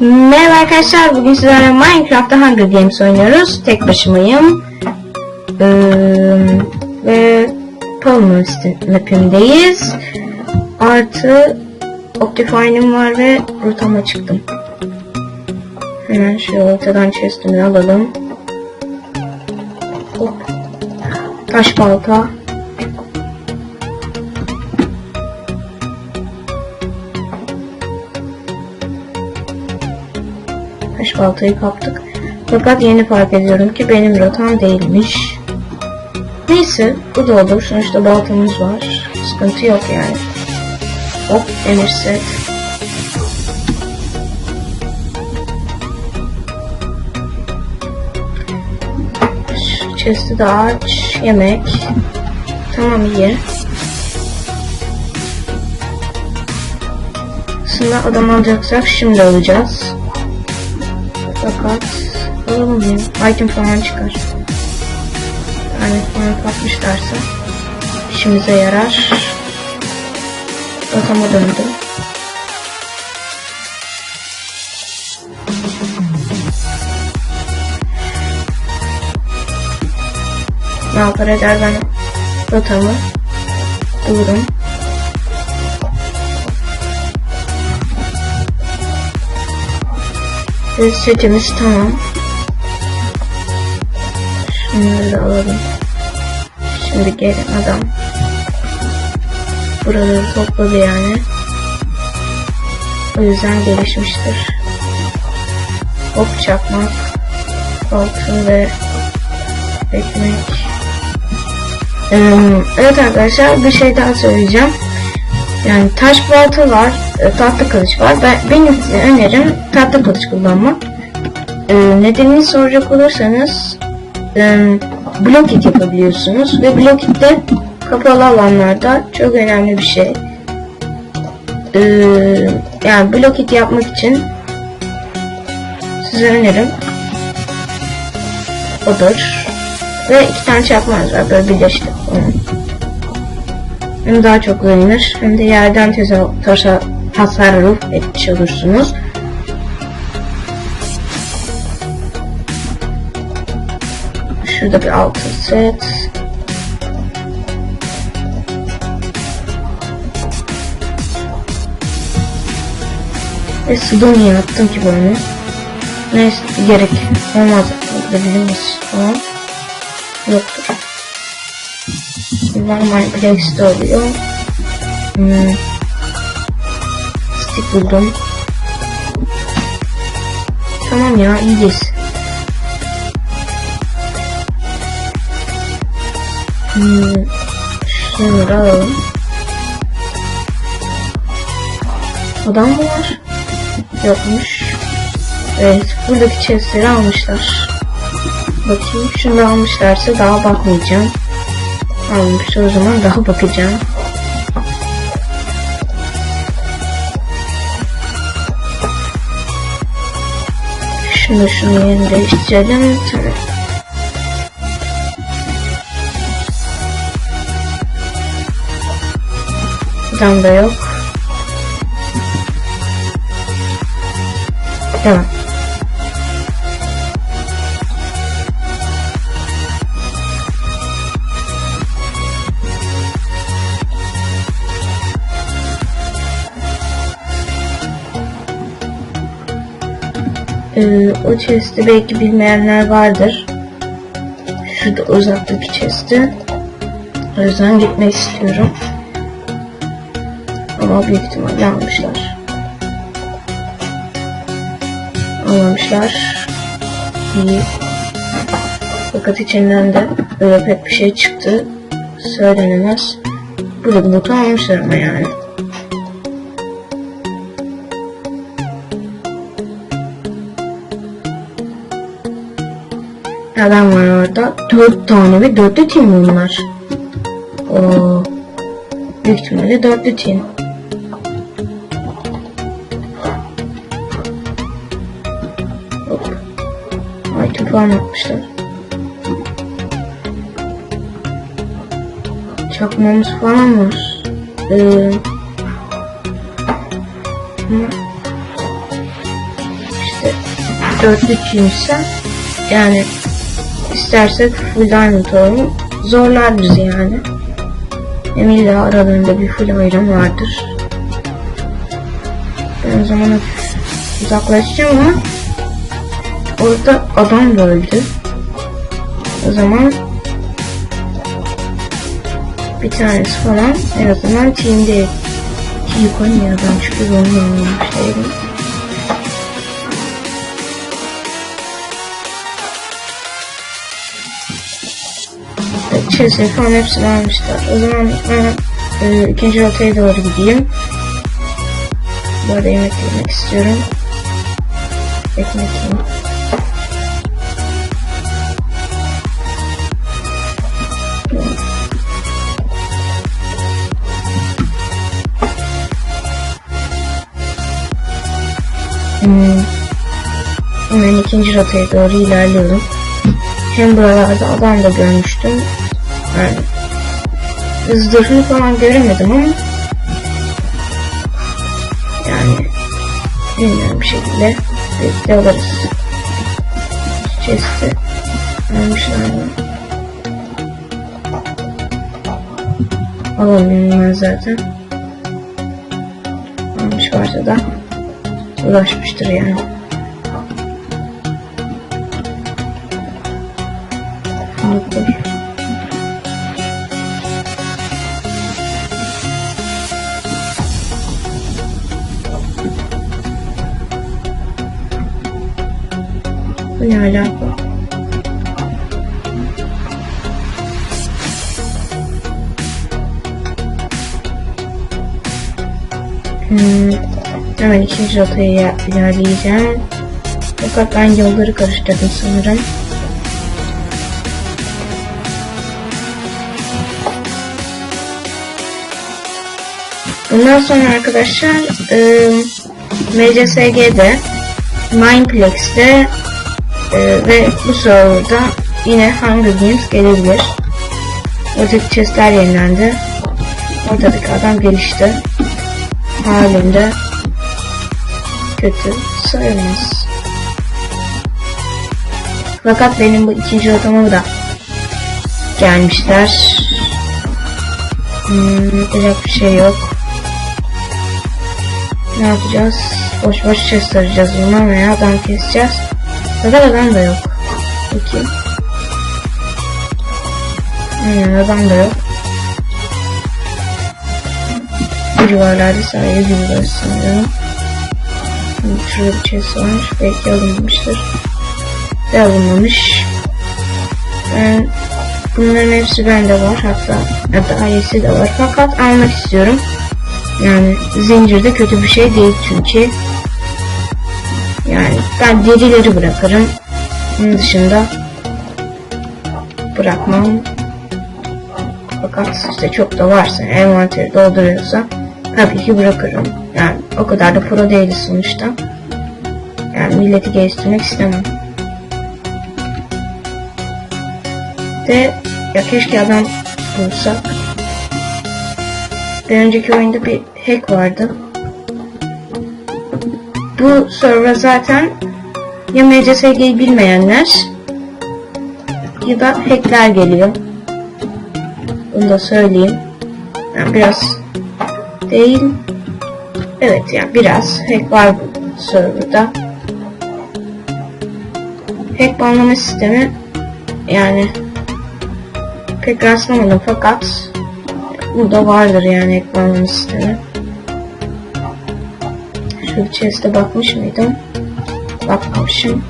Merhaba arkadaşlar, bugün sizlerle Minecraft'ta Hunger Games oynuyoruz. Tek başımayım. Ee, ve Palmer map'imdeyiz. Artı Optifine'im var ve rotama çıktım. Hemen şu ortadan chest'imi alalım. Hop. Taş balta. Baltayı kaptık. Fakat yeni fark ediyorum ki benim rotam değilmiş. Neyse bu da olur. Sonuçta baltamız var. Sıkıntı yok yani. Hop demir set. Chest'i de aç. Yemek. Tamam iyi. Aslında adam alacaksak şimdi alacağız. Fakat alalım ya. Item falan çıkar. Yani falan patmışlarsa işimize yarar. Rotama döndüm. Ne yapar eder ben rotamı bulurum. Ve setimiz tamam. Şunları da alalım. Şimdi gelin adam. Buraları topladı yani. O yüzden gelişmiştir. Hop çakmak. Altın ve ekmek. Ee, evet arkadaşlar bir şey daha söyleyeceğim. Yani taş balta var, e, tahta kılıç var. Ben, benim size önerim tahta kılıç kullanmak. E, nedenini soracak olursanız e, blokit yapabiliyorsunuz ve blokitte kapalı alanlarda çok önemli bir şey. E, yani blokit yapmak için size önerim odur. Ve iki tane çakmaz var böyle birleşti onu. Hem daha çok dayanır hem de yerden teza- taşa tasarruf etmiş olursunuz. Şurada bir altın set. Ve suda niye attım ki böyle? Neyse gerek olmaz. Burada bilimiz falan yoktur. Normal place'de oluyor. Hmm. Stick buldum. Tamam ya iyiyiz. Hmm. Şunları alalım. Adam mı var? Yokmuş. Evet buradaki chestleri almışlar. Bakayım şunu almışlarsa daha bakmayacağım. Almış o zaman daha bakacağım. Şunu şunu yerini değiştirelim. Tamam. Buradan da yok. Tamam. Ee, o chest'i belki bilmeyenler vardır. Şurada uzaktaki chest'i. O yüzden gitmek istiyorum. Ama büyük ihtimalle almışlar. Almamışlar. İyi. Fakat içinden de böyle pek bir şey çıktı. Söylenemez. Burada botu almışlar ama yani. Adam var orada. Dört tane ve dörtlü tim bunlar. Oo. Büyük ihtimalle dörtlü tim. Hop. Item falan atmışlar. Çakmamız falan var. Ee, ama dörtlü teamse yani istersek full diamond olalım zorlar bizi yani. Hem illa aralarında bir full iron vardır. Ben o zaman uzaklaşacağım ama orada adam da öldü. O zaman bir tanesi falan en azından team'de iyi koyun ya ben çünkü zorlu olmamış değilim. Chelsea falan hepsini almışlar. O zaman ben e, ikinci rotaya doğru gideyim. Bu arada yemek yemek istiyorum. Ekmek yiyeyim. Hmm. Hemen ikinci rotaya doğru ilerliyorum. Hem buralarda adam da görmüştüm. Yani zırhını falan göremedim ama yani bilmiyorum bir şekilde birlikte alırız. Chest'i almışlar mı? Alamıyorum ben zaten. Almış varsa da ulaşmıştır yani. Mutlu. Alaka? Hmm, hemen ikinci rotaya ilerleyeceğim. Fakat ben yolları karıştırdım sanırım. Bundan sonra arkadaşlar e, MCSG'de Mineplex'te e, ve bu serverda yine Hunger Games gelebilir. Oradaki chestler yenilendi. Oradaki adam gelişti. Halinde kötü sayılmaz. Fakat benim bu ikinci odama da gelmişler. Hmm, yapacak bir şey yok. Ne yapacağız? Boş boş chest arayacağız bundan veya adam keseceğiz. Fakat adam da yok. Bakayım. Aynen adam da yok. Bu civarlarda sadece bir burası sanırım. Şurada bir chest varmış. Belki alınmamıştır. Ve alınmamış. Ben bunların hepsi bende var. Hatta hatta ailesi de var. Fakat almak istiyorum. Yani zincirde kötü bir şey değil çünkü. Yani ben derileri bırakırım. Bunun dışında bırakmam. Fakat işte çok da varsa envanteri dolduruyorsa tabii ki bırakırım. Yani o kadar da pro değiliz sonuçta. Yani milleti geliştirmek istemem. De ya keşke adam bulsak. Bir önceki oyunda bir hack vardı. Bu server zaten ya MCSG'yi bilmeyenler ya da hackler geliyor. Bunu da söyleyeyim. Yani biraz değil. Evet yani biraz hack var bu serverda. Hack banlama sistemi yani pek rastlamadım fakat burada vardır yani hack banlama sistemi. Şu chest'e bakmış mıydım? Bakmamışım.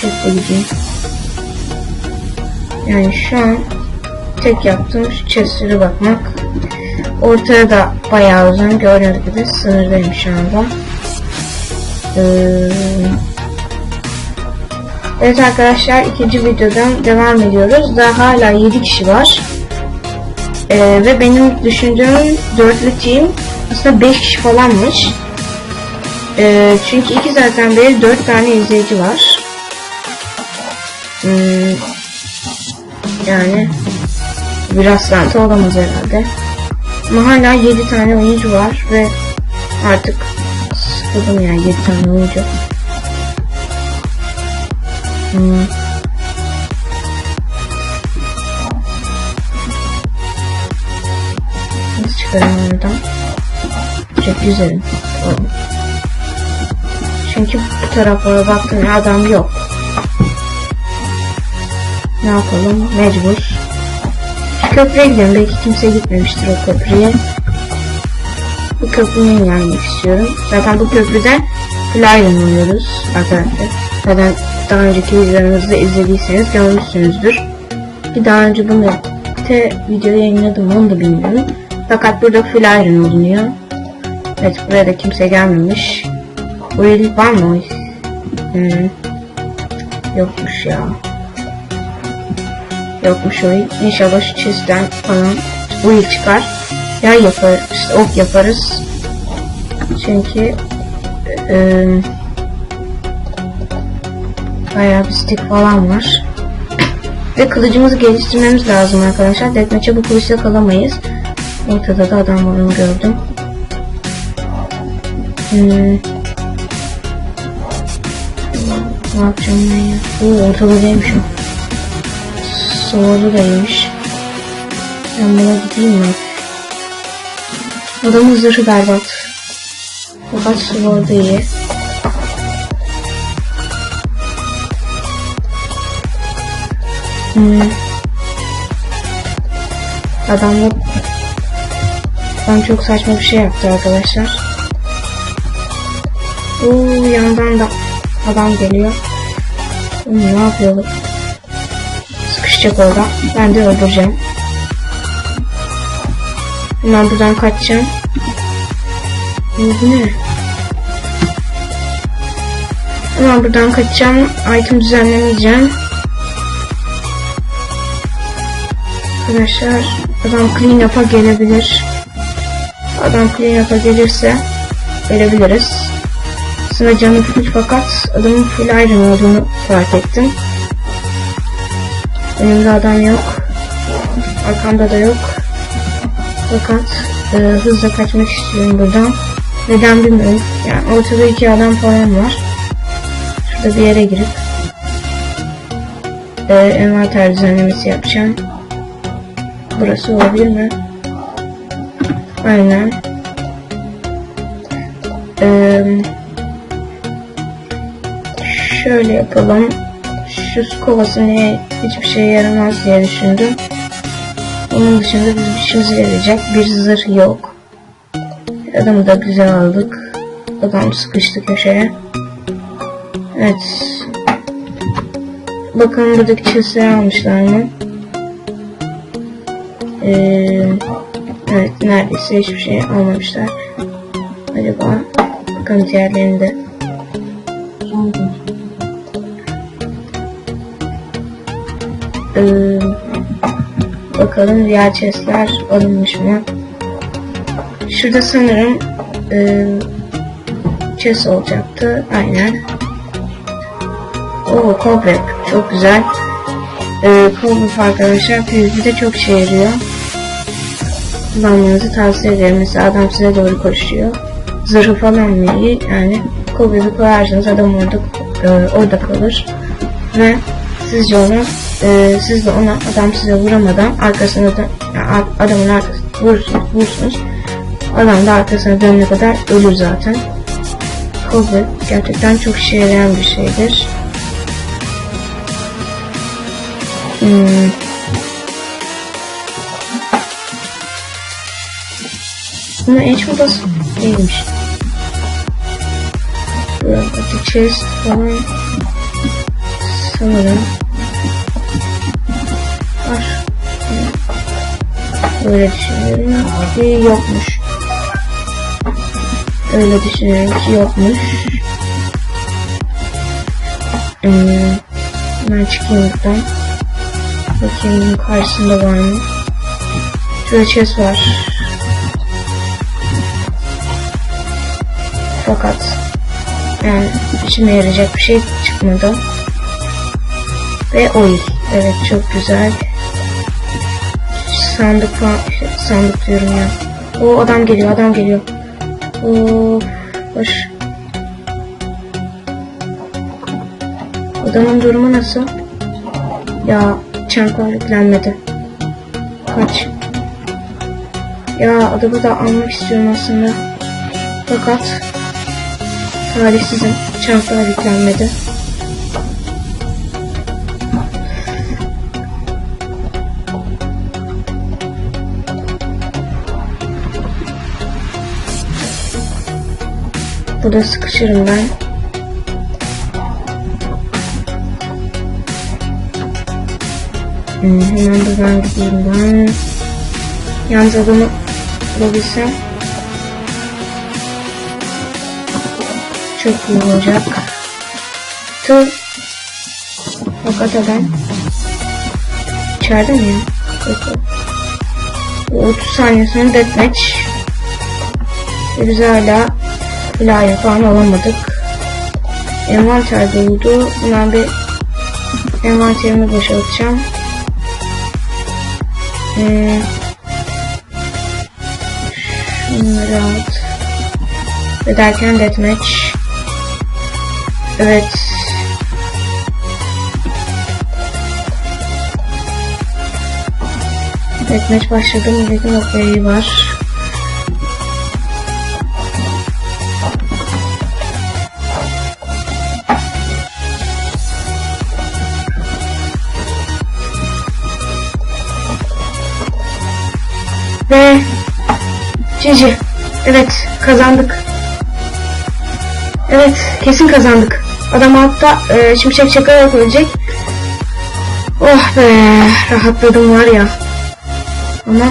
Çok gideyim. Yani şu an tek yaptığım şu chest'lere bakmak. Ortaya da bayağı uzun gördüğünüz gibi sınırdayım şu anda. Ee, evet arkadaşlar ikinci videodan devam ediyoruz. Daha hala 7 kişi var. Ee, ve benim düşündüğüm dörtlü team aslında 5 kişi falanmış. Ee, çünkü iki zaten beri 4 tane izleyici var. Hmm, yani bir rastlantı olamaz herhalde. Ama hala 7 tane oyuncu var ve artık sıkıldım yani 7 tane oyuncu. Hmm. Oradan? Çok güzelim. Tamam. Çünkü bu taraflara baktım ya adam yok. Ne yapalım? Mecbur. Köprüye gidelim. Belki kimse gitmemiştir o köprüye. Bu köprünün gelmek istiyorum. Zaten bu köprüden Fly'den oynuyoruz arkadaşlar. Zaten daha önceki videolarımızda izlediyseniz görmüşsünüzdür. Ki daha önce bunu te video yayınladım onu da bilmiyorum. Fakat burada Fly'den olunuyor. Evet buraya da kimse gelmemiş. El var mı? Hmm. Yokmuş ya. Yokmuş o il. İnşallah şu chest'ten falan bu il çıkar. Yay yaparız, işte ok yaparız. Çünkü e, bayağı bir stick falan var. Ve kılıcımızı geliştirmemiz lazım arkadaşlar. Deathmatch'e bu kılıçla kalamayız. Ortada da adam var onu gördüm. Hmm. Ne yapacağım ben ya? Oo ortadaymış o. Soğudu da iyiymiş. Ben buna gideyim mi? Adamın zırhı berbat. Fakat Sword'u iyi. Hmm. Adam çok saçma bir şey yaptı arkadaşlar. Oo yandan da adam geliyor. Ne yapıyor? Sıkışacak orada. Ben de öldüreceğim. Hemen buradan kaçacağım. Bu ne? Hemen buradan kaçacağım. Item düzenlemeyeceğim. Arkadaşlar adam clean up'a gelebilir. Adam clean up'a gelirse gelebiliriz. Aslında canı full fakat adamın full iron olduğunu fark ettim. Önümde adam yok. Arkamda da yok. Fakat e, hızla kaçmak istiyorum buradan. Neden bilmiyorum. Yani ortada iki adam falan var. Şurada bir yere girip e, envanter düzenlemesi yapacağım. Burası olabilir mi? Aynen. Eee şöyle yapalım. Şu kovası ne hiçbir şeye yaramaz diye düşündüm. Onun dışında bir işimize yarayacak bir zırh yok. Adamı da güzel aldık. Adam sıkıştı köşeye. Evet. Bakalım buradaki chestleri almışlar mı? Ee, evet neredeyse hiçbir şey almamışlar. Acaba bakalım diğerlerinde. Ee, bakalım diğer chestler alınmış mı? Şurada sanırım e, chest olacaktı. Aynen. Oo cobweb. Çok güzel. E, cobweb arkadaşlar PvP'de çok işe yarıyor. Kullanmanızı tavsiye ederim. Mesela adam size doğru koşuyor. Zırhı falan iyi? Yani cobweb'i koyarsanız adam orada e, orada kalır. Ve sizce ona e, siz de ona adam size vuramadan arkasına da yani adamın arkasına vurursunuz, vurursunuz. Adam da arkasına dönene kadar ölür zaten. Covid gerçekten çok işe yarayan bir şeydir. Hmm. Buna H modası değilmiş. Buradaki chest falan sanırım var. Öyle düşünüyorum ki yokmuş. Öyle düşünüyorum ki yokmuş. Hmm, ben çıkayım buradan. Bakayım karşısında var mı? Şurada chest var. Fakat yani işime yarayacak bir şey çıkmadı. Ve oil. Evet çok güzel. Sandık falan, sandık diyorum ya. O adam geliyor adam geliyor. Oo, hoş. Adamın durumu nasıl? Ya çanklar yüklenmedi. Kaç. Ya adamı da almak istiyorum aslında. Fakat talihsizim. Çanklar yüklenmedi. Burada sıkışırım ben. Hmm, hemen buradan gideyim ben. Yalnız adamı bulabilsem çok iyi olacak. Tır. Fakat adam içeride mi ya? Yok, yok. Bu 30 saniye sonra deathmatch. Ve biz hala flyer falan alamadık. Envanter doldu. Hemen bir envanterimi boşaltacağım. Ee, şunları at. Ve derken deathmatch. Evet. Deathmatch başladı. Milletin okey'i var. Ve Cici. Evet kazandık. Evet kesin kazandık. Adam altta e, şimşek çakarak ölecek. Oh be rahatladım var ya. Ama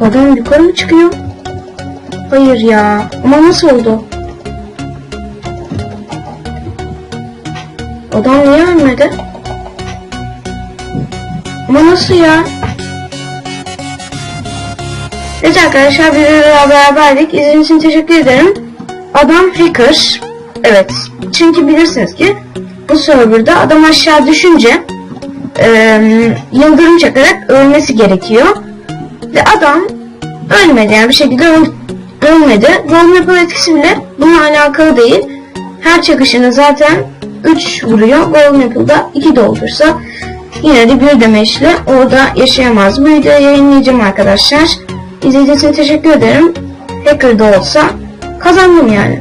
Adam yukarı mı çıkıyor? Hayır ya. Ama nasıl oldu? Adam niye ölmedi? Ama nasıl ya? Evet arkadaşlar videoda beraberdik. İzlediğiniz için teşekkür ederim. Adam hacker. Evet. Çünkü bilirsiniz ki bu serverda adam aşağı düşünce e, yıldırım çakarak ölmesi gerekiyor. Ve adam ölmedi yani bir şekilde öl, ölmedi. Golden etkisi bile bununla alakalı değil. Her çakışını zaten 3 vuruyor. Golden Apple'da 2 doldursa yine de bir demeçle orada yaşayamaz. Bu videoyu yayınlayacağım arkadaşlar. İzlediğiniz için teşekkür ederim. Hacker da olsa kazandım yani.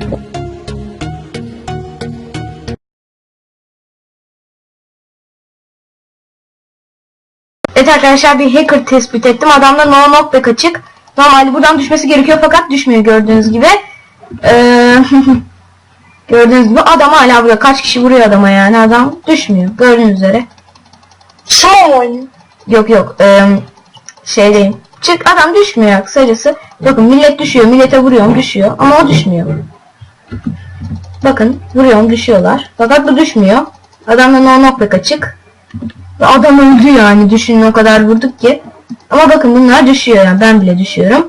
Evet arkadaşlar bir hacker tespit ettim. Adamda no knockback açık. Normalde buradan düşmesi gerekiyor fakat düşmüyor gördüğünüz gibi. Ee, gördüğünüz gibi adam hala burada. Kaç kişi vuruyor adama yani adam düşmüyor. Gördüğünüz üzere. Small oynuyor. Yok yok. Ee, şey değil. Çık adam düşmüyor kısacası. Bakın millet düşüyor. Millete vuruyorum düşüyor. Ama o düşmüyor. Bakın vuruyorum düşüyorlar. Fakat bu düşmüyor. Adamda no knockback açık. Adam öldü yani. Düşünün o kadar vurduk ki. Ama bakın bunlar düşüyor yani. Ben bile düşüyorum.